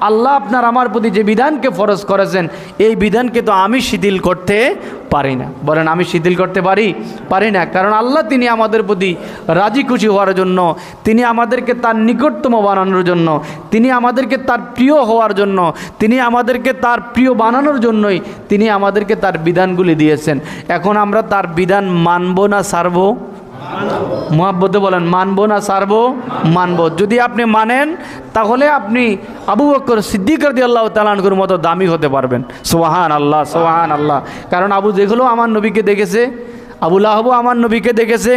আল্লাহ আপনার আমার প্রতি যে বিধানকে ফরজ করেছেন, এই বিধানকে তো আমি শিথিল করতে পারি না। বলেন, আমি শিথিল করতে পারি? পারি না। কারণ আল্লাহ তিনি আমাদের প্রতি রাজি খুশি হওয়ার জন্য, তিনি আমাদেরকে তার নিকটতম বানানোর জন্য, তিনি আমাদেরকে তার প্রিয় হওয়ার জন্য, তিনি আমাদেরকে তার প্রিয় বানানোর জন্যই তিনি আমাদেরকে তার বিধানগুলি দিয়েছেন। এখন আমরা তার বিধান মানব না, সারবো? মহাব্বতে বলেন, মানবো না, সারবো, মানবো। যদি আপনি মানেন, তাহলে আপনি আবু বক্কর সিদ্দিক রদি আল্লাহ তালানকুর মতো দামি হতে পারবেন। সোহান আল্লাহ সোহান আল্লাহ কারণ আবু যেগুলো আমার নবীকে দেখেছে আবুল আমার নবীকে দেখেছে,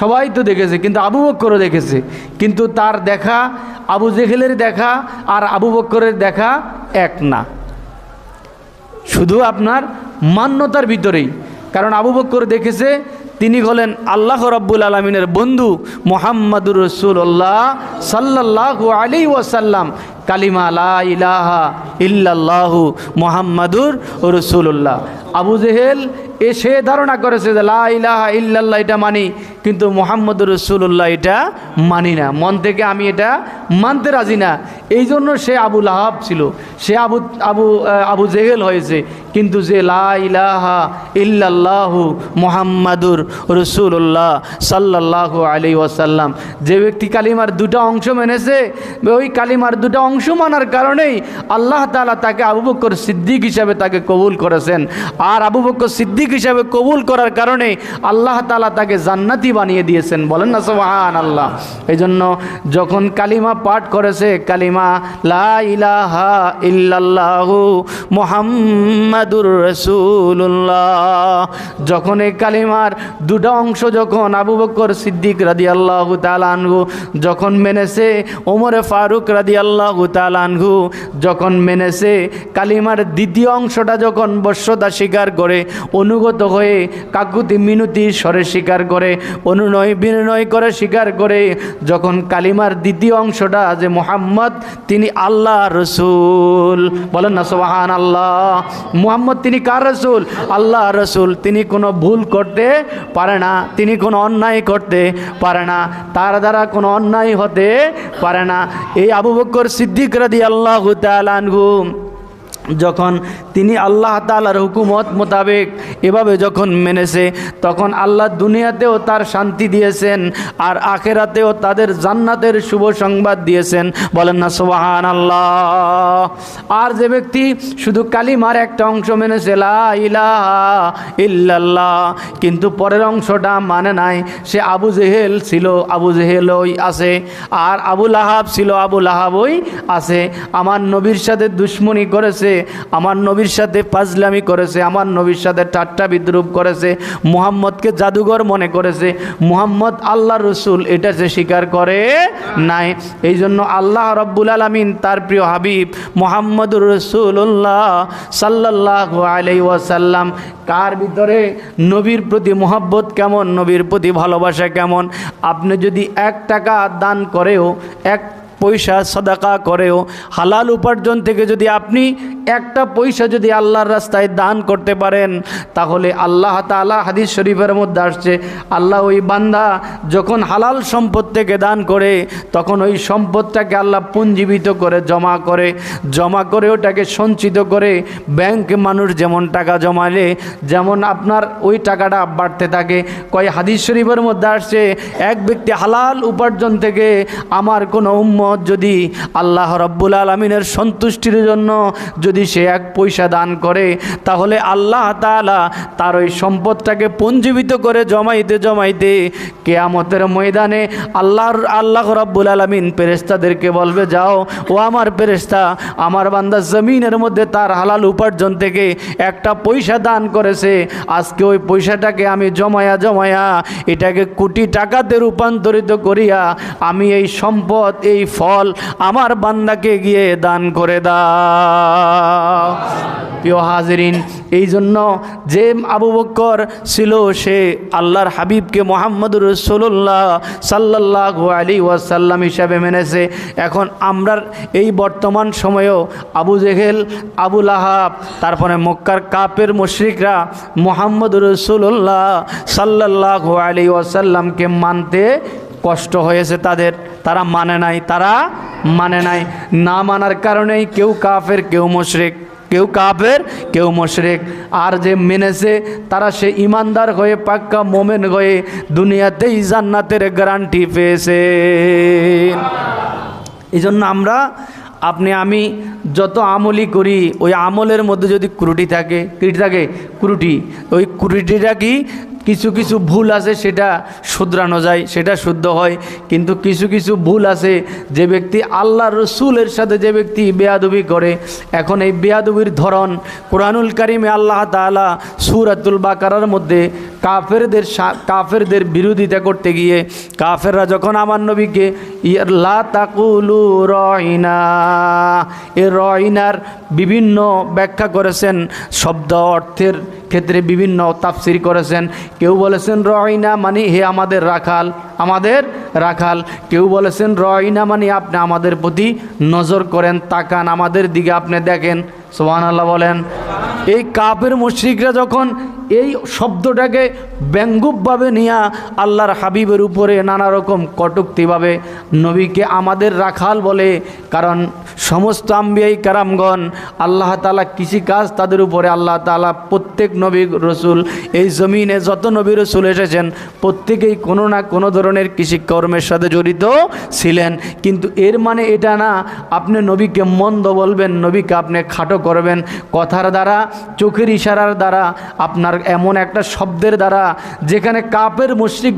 সবাই তো দেখেছে, কিন্তু আবু বক্করও দেখেছে। কিন্তু তার দেখা, আবু জেহেলের দেখা আর আবু বক্করের দেখা এক না। শুধু আপনার মান্যতার ভিতরেই। কারণ আবু বক্কর দেখেছে তিনি হলেন আল্লাহ রব্বুল আলমিনের বন্ধু মোহাম্মদুর রসুল্লাহ সাল্লাহ আলী ওয়াসাল্লাম। কালিমা ইলাহা ইল্লাল্লাহু মোহাম্মদুর রসুল্লাহ আবু জেহেল এ সে ধারণা করেছে যে লা ইলাহা ইল্লাল্লাহ এটা মানি কিন্তু মোহাম্মদ রসুল্লাহ এটা মানি না। মন থেকে আমি এটা মানতে রাজি না। এই জন্য সে আবু লাহাব ছিল। সে আবু আবু আবু জেহেল হয়েছে। কিন্তু যে লা ইলাহা ইল্লাল্লাহু মোহাম্মদুর রসুল্লাহ সাল্লাহ আলী ওয়াসাল্লাম। যে ব্যক্তি কালিমার দুটো অংশ মেনেছে, ওই কালিমার দুটো অংশ মানার কারণেই আল্লাহ তাআলা তাকে আবু বক্কর সিদ্দিক হিসাবে তাকে কবুল করেছেন। আর আবু বক্কর সিদ্দিক হিসাবে কবুল করার কারণে আল্লাহ তালা তাকে জান্নাতি বানিয়ে দিয়েছেন। বলেন না সোহান আল্লাহ এই জন্য যখন কালিমা পাঠ করেছে কালিমা, লা ইলাহা মোহাম্মদুর রসুল্লাহ যখন এই কালিমার দুটো অংশ যখন আবু বক্কর সিদ্দিক রাদি আল্লাহ তালানহু যখন মেনেছে ওমরে ফারুক রাদি আল্লাহ তালানহু যখন মেনেছে কালিমার দ্বিতীয় অংশটা যখন বশ্যতা স্বীকার করে, অনুগত হয়ে কাকুতি মিনতি স্বরে স্বীকার করে অনুনয় বিনয় করে স্বীকার করে যখন কালিমার দ্বিতীয় অংশটা যে মোহাম্মদ, তিনি আল্লাহ রসুল। বলেন না সোহান আল্লাহ মুহাম্মদ তিনি কার রসুল? আল্লাহ রসুল। তিনি কোনো ভুল করতে পারে না, তিনি কোনো অন্যায় করতে পারে না, তার দ্বারা কোনো অন্যায় হতে পারে না। এই আবু বক্কর সিদ্দিক রাদি আল্লাহ তালানহু যখন তিনি আল্লাহ তালার হুকুমত মোতাবেক এভাবে যখন মেনেছে, তখন আল্লাহ দুনিয়াতেও তার শান্তি দিয়েছেন আর আখেরাতেও তাদের জান্নাতের শুভ সংবাদ দিয়েছেন। বলেন না সোহান আল্লাহ আর যে ব্যক্তি শুধু কালিমার একটা অংশ মেনেছে ইল্লাল্লাহ, কিন্তু পরের অংশটা মানে নাই, সে আবু জেহেল ছিল, আবু জেহেলই আছে, আর আবু লাহাব ছিল, আবু লাহাবই আছে। আমার নবীর সাথে দুশ্মনী করেছে আমার নবীর সাথে পাজলামি করেছে, আমার নবীর সাথে ঠাট্টা বিদ্রুপ করেছে, মুহাম্মদকে জাদুঘর মনে করেছে, মুহাম্মদ আল্লাহ রসুল, এটা সে স্বীকার করে নাই। এই জন্য আল্লাহ রব্বুল আলমিন তার প্রিয় হাবিব মোহাম্মদুর রসুল্লাহ সাল্লাহ আলাই ওয়াসাল্লাম, কার ভিতরে নবীর প্রতি মোহাব্বত কেমন, নবীর প্রতি ভালোবাসা কেমন? আপনি যদি এক টাকা দান করেও, এক পয়সা সদাকা করেও, হালাল উপার্জন থেকে যদি আপনি একটা পয়সা যদি আল্লাহর রাস্তায় দান করতে পারেন, তাহলে আল্লাহ তাআলা হাদিস শরীফের মধ্যে আসছে, আল্লাহ ওই বান্দা যখন হালাল সম্পদ থেকে দান করে, তখন ওই সম্পদটাকে আল্লাহ পুঞ্জীবিত করে, জমা করে জমা করে ওটাকে সঞ্চিত করে ব্যাংকে মানুষ যেমন টাকা জমালে, যেমন আপনার ওই টাকাটা বাড়তে থাকে। কয় হাদিস শরীফের মধ্যে আসছে, এক ব্যক্তি হালাল উপার্জন থেকে আমার কোনো উম্মত যদি আল্লাহ রব্বুল আলমিনের সন্তুষ্টির জন্য যদি সে এক পয়সা দান করে, তাহলে আল্লাহ তাআলা তার ওই সম্পদটাকে পঞ্জীবিত করে জমাইতে জমাইতে কেয়ামতের ময়দানে আল্লাহর, আল্লাহ রব্বুল আলমিন পেরেস্তাদেরকে বলবে, যাও, ও আমার পেরেস্তা আমার বান্দা জমিনের মধ্যে তার হালাল উপার্জন থেকে একটা পয়সা দান করেছে, আজকে ওই পয়সাটাকে আমি জমায়া জমায়া এটাকে কোটি টাকাতে রূপান্তরিত করিয়া আমি এই সম্পদ, এই ফল আমার বান্দাকে গিয়ে দান করে দাও। প্রিয় হাজরিন, এই জন্য যে আবু বক্কর ছিল সে আল্লাহর হাবিবকে মোহাম্মদুর রসুল্লাহ সাল্লাহ আলী ওয়াসাল্লাম হিসাবে মেনেছে। এখন আমরা এই বর্তমান সময়েও আবু জেহেল, আবু লাহাব, তারপরে মক্কার কাপের মুশরিকরা মোহাম্মদ রসুল্লাহ সাল্লাহ আলী ওয়াসাল্লামকে মানতে কষ্ট হয়েছে তাদের, তারা মানে নাই, তারা মানে নাই। না মানার কারণেই কেউ কাফের, কেউ মুশরিক, কেউ কাফের, কেউ মুশরিক। আর যে মেনেছে, তারা সে ইমানদার হয়ে, পাক্কা মোমেন হয়ে দুনিয়াতেই জান্নাতের গ্যারান্টি পেয়েছে। এই জন্য আমরা, আপনি, আমি যত আমলই করি, ওই আমলের মধ্যে যদি ক্রুটি থাকে কী থাকে ক্রুটি ওই ক্রুটিটা কি? কিছু কিছু ভুল আছে সেটা শুধরানো যায়, সেটা শুদ্ধ হয়। কিন্তু কিছু কিছু ভুল আছে, যে ব্যক্তি আল্লাহ রসুলের সাথে যে ব্যক্তি বেয়াদবি করে, এখন এই বেয়াদবির ধরন কোরআনুল কারিমে আল্লাহ তাআলা সুরাতুল বাকারার মধ্যে কাফেরদের কাফেরদের বিরোধিতা করতে গিয়ে, কাফেররা যখন আমার নবীকে লা রয়না এ রয়নার বিভিন্ন ব্যাখ্যা করেছেন, শব্দ অর্থের ক্ষেত্রে বিভিন্ন তাফসির করেছেন। কেউ বলেছেন রয়না মানে হে আমাদের রাখাল। আমাদের রাখাল। কেউ বলেছেন রয়না মানে আপনি আমাদের প্রতি নজর করেন, তাকান আমাদের দিকে আপনি দেখেন। সোহান আল্লাহ বলেন। এই কাপের মুশ্রিকরা যখন এই শব্দটাকে ব্যঙ্গুপভাবে নিয়া আল্লাহর হাবিবের উপরে নানা রকম কটুক্তিভাবে নবীকে আমাদের রাখাল বলে, কারণ সমস্ত আম্বিয়াই কারামগণ, আল্লাহ তালা কৃষিকাজ তাদের উপরে, আল্লাহ তালা প্রত্যেক নবী রসুল, এই জমিনে যত নবী রসুল এসেছেন, প্রত্যেকেই কোনো না কোনো ধরনের কৃষিকর্মের সাথে জড়িত ছিলেন। কিন্তু এর মানে এটা না, আপনি নবীকে মন্দ বলবেন, নবীকে আপনি খাটো করবেন। কথার দ্বারা, চোখের ইশারার দ্বারা, আপনার এমন একটা শব্দের দ্বারা, যেখানে কাপের মুশ্রিক